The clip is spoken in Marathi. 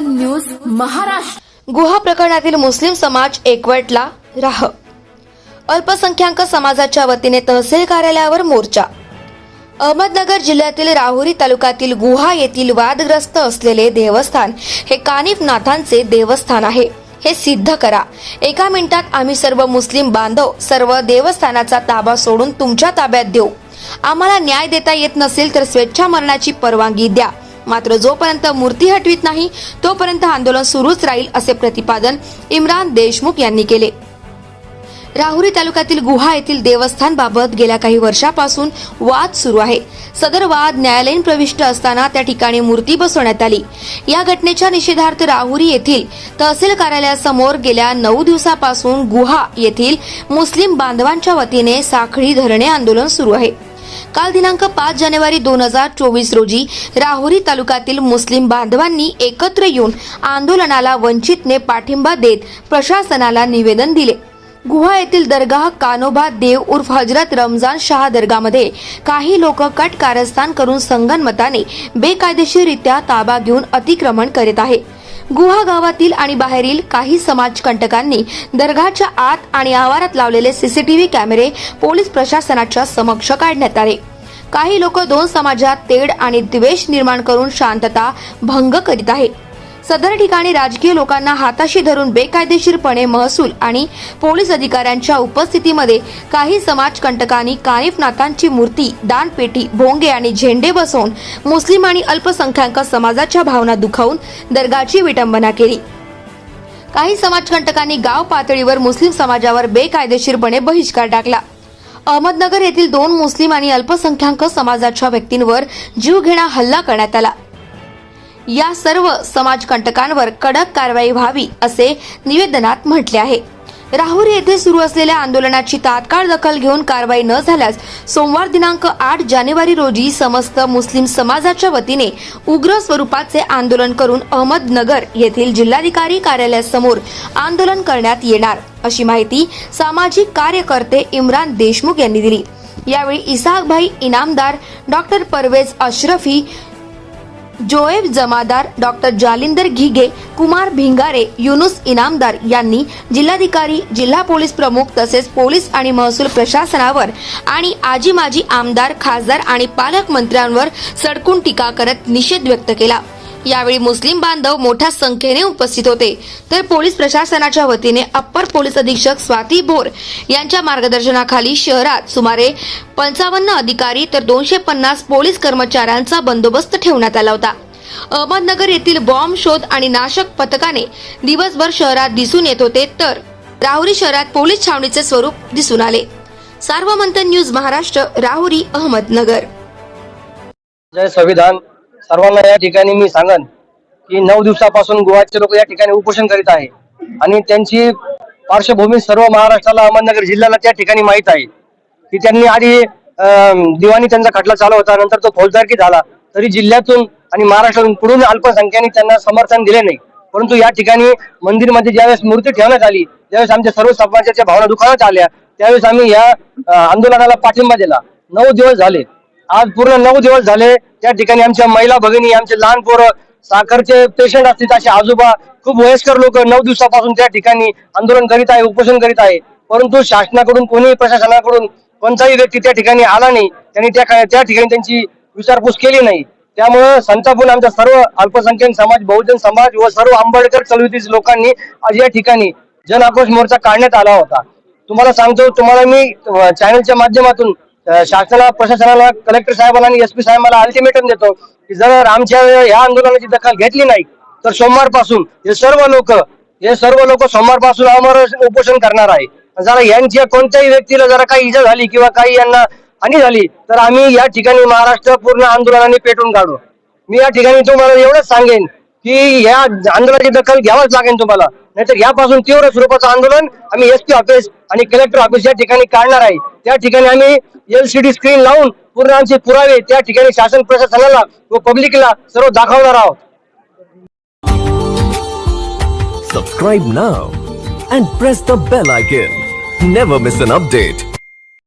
न्यूज महाराष्ट्र. गुहा प्रकरणातील मुस्लिम समाज एकवटला राह. अल्पसंख्याक समाजाच्या वतीने तहसील कार्यालयावर मोर्चा. अहमदनगर जिल्ह्यातील राहुरी तालुक्यातील गुहा येथील वादग्रस्त असलेले देवस्थान हे कानिफ नाथांचे देवस्थान आहे. हे सिद्ध करा. एका मिनिटात आम्ही सर्व मुस्लिम बांधव सर्व देवस्थानाचा ताबा सोडून तुमच्या ताब्यात देऊ. आम्हाला न्याय देता येत नसेल तर स्वेच्छा मरणाची परवानगी द्या. मात्र जोपर्यंत मूर्ती हटवीत नाही तोपर्यंत आंदोलन सुरूच राहील असे प्रतिपादन इम्रान देशमुख यांनी केले. राहुरी तालुक्यातील गुहा येथील देवस्थान बाबत गेल्या काही वर्षापासून वाद सुरू आहे. सदर वाद न्यायालयीन प्रविष्ट असताना त्या ठिकाणी मूर्ती बसवण्यात आली. या घटनेच्या निषेधार्थ राहुरी येथील तहसील कार्यालयासमोर गेल्या नऊ दिवसापासून गुहा येथील मुस्लिम बांधवांच्या वतीने साखळी धरणे आंदोलन सुरू आहे. काल दिनांक पाच जानेवारी दोन हजार चोवीस रोजी राहुरी तालुक्यातील मुस्लिम बांधवांनी एकत्र येऊन आंदोलनाला वंचितने पाठिंबा देत प्रशासनाला निवेदन दिले. गुहा येथील दर्गाह कानोबा देव उर्फ हजरत रमजान शाह दर्गामध्ये काही लोक कट कारस्थान करून संगनमताने बेकायदेशीररित्या ताबा घेऊन अतिक्रमण करीत आहे. गुहा गावातील आणि बाहेरील काही समाजकंटकांनी दर्गाच्या आत आणि आवारात लावलेले सीसीटीव्ही कॅमेरे पोलीस प्रशासनाच्या समक्ष काढण्यात आले. काही लोक दोन समाजात तेढ आणि द्वेष निर्माण करून शांतता भंग करीत आहे. सदर ठिकाणी राजकीय लोकांना हाताशी धरून बेकायदेशीरपणे महसूल आणि पोलीस अधिकाऱ्यांच्या उपस्थितीमध्ये काही समाजकंटकांनी कानिफनाथांची मूर्ती दानपेटी भोंगे आणि झेंडे बसवून मुस्लिम आणि अल्पसंख्याक समाजाच्या भावना दुखावून दर्गाची विटंबना केली. काही समाजकंटकांनी गाव पातळीवर मुस्लिम समाजावर बेकायदेशीरपणे बहिष्कार टाकला. अहमदनगर येथील दोन मुस्लिम आणि अल्पसंख्याक समाजाच्या व्यक्तींवर जीवघेणा हल्ला करण्यात आला. या सर्व समाजकंटकांवर कडक कारवाई व्हावी असे निवेदनात म्हटले आहे. राहुरी येथे सुरू असलेल्या आंदोलनाची तात्काळ दखल घेऊन कारवाई न झाल्यास सोमवार दिनांक आठ जानेवारी रोजी समस्त मुस्लिम समाजाच्या वतीने उग्र स्वरूपाचे आंदोलन करून अहमदनगर येथील जिल्हाधिकारी कार्यालयासमोर आंदोलन करण्यात येणार अशी माहिती सामाजिक कार्यकर्ते इम्रान देशमुख यांनी दिली. यावेळी इसाकभाई इनामदार डॉक्टर परवेज अशरफी जोएब जमादार डॉक्टर जालिंदर घिगे कुमार भिंगारे युनुस इनामदार यांनी जिल्हाधिकारी जिल्हा पोलीस प्रमुख तसेच पोलीस आणि महसूल प्रशासनावर आणि आजी माजी आमदार खासदार आणि पालकमंत्र्यांवर सडकून टीका करत निषेध व्यक्त केला. यावेळी मुस्लिम बांधव मोठ्या संख्येने उपस्थित होते. तर पोलीस प्रशासनाच्या वतीने अप्पर पोलीस अधीक्षक स्वाती भोर यांच्या मार्गदर्शनाखाली शहरात सुमारे पंचावन्न अधिकारी तर दोनशे पन्नास पोलीस कर्मचाऱ्यांचा बंदोबस्त ठेवण्यात आला होता. अहमदनगर येथील बॉम्ब शोध आणि नाशक पथकाने दिवसभर शहरात दिसून येत होते तर राहुरी शहरात पोलीस छावणीचे स्वरूप दिसून आले. सार्वमंत न्यूज महाराष्ट्र राहुरी अहमदनगर. जय संविधान. सर्वांना या ठिकाणी मी सांगन की नऊ दिवसापासून गोवाचे लोक या ठिकाणी उपोषण करीत आहे. आणि त्यांची पार्श्वभूमी सर्व महाराष्ट्राला अहमदनगर जिल्ह्याला त्या ठिकाणी माहीत आहे. की त्यांनी आधी दिवाणी त्यांचा खटला चालू होता नंतर तो फौजदारकी झाला. तरी जिल्ह्यातून आणि महाराष्ट्रातून पुढून अल्पसंख्याने त्यांना समर्थन दिले नाही. परंतु या ठिकाणी मंदिरमध्ये ज्यावेळेस मूर्ती ठेवण्यात आली ज्यावेळेस आमच्या सर्व समाजाच्या भावना दुखावण्यात आल्या त्यावेळेस आम्ही या आंदोलनाला पाठिंबा दिला. नऊ दिवस झाले. आज पूर्ण नऊ दिवस झाले. त्या ठिकाणी आमच्या महिला भगिनी आमचे लहान पोरं साखरचे पेशंट असतील असे आजोबा खूप वयस्कर लोक नऊ दिवसापासून त्या ठिकाणी आंदोलन करीत आहे उपोषण करीत आहे. परंतु शासनाकडून कोणी प्रशासनाकडून कोणताही व्यक्ती त्या ठिकाणी आला नाही. त्यांनी त्या त्या ठिकाणी त्यांची विचारपूस केली नाही. त्यामुळं संतापून आमच्या सर्व अल्पसंख्याक समाज बहुजन समाज व सर्व आंबेडकर चळवळीतील लोकांनी आज या ठिकाणी जन आक्रोश मोर्चा काढण्यात आला होता. तुम्हाला सांगतो तुम्हाला मी चॅनलच्या माध्यमातून शासनाला प्रशासनाला कलेक्टर साहेबांना आणि एस पी साहेबांना अल्टिमेटम देतो की जर आमच्या हो या आंदोलनाची दखल घेतली नाही तर सोमवारपासून हे सर्व लोक हे सर्व लोक सोमवारपासून अमर उपोषण करणार आहे. जरा यांच्या कोणत्याही व्यक्तीला जरा काही इजा झाली किंवा काही यांना हानी झाली तर आम्ही या ठिकाणी महाराष्ट्र पूर्ण आंदोलनाने पेटून काढू. मी या ठिकाणी तुम्हाला एवढंच सांगेन की या आंदोलनाची दखल घ्यावाच लागेल तुम्हाला. नाहीतर यापासून तीव्र स्वरूपाचं आंदोलन आम्ही एसपी ऑफिस आणि कलेक्टर ऑफिस या ठिकाणी काढणार आहे. त्या ठिकाणी आम्ही एलसीडी स्क्रीन लावून पूर्ण आमचे पुरावे त्या ठिकाणी शासन प्रशासनाला व पब्लिकला सर्व दाखवणार आहोत. Subscribe now and press the bell icon. Never miss an update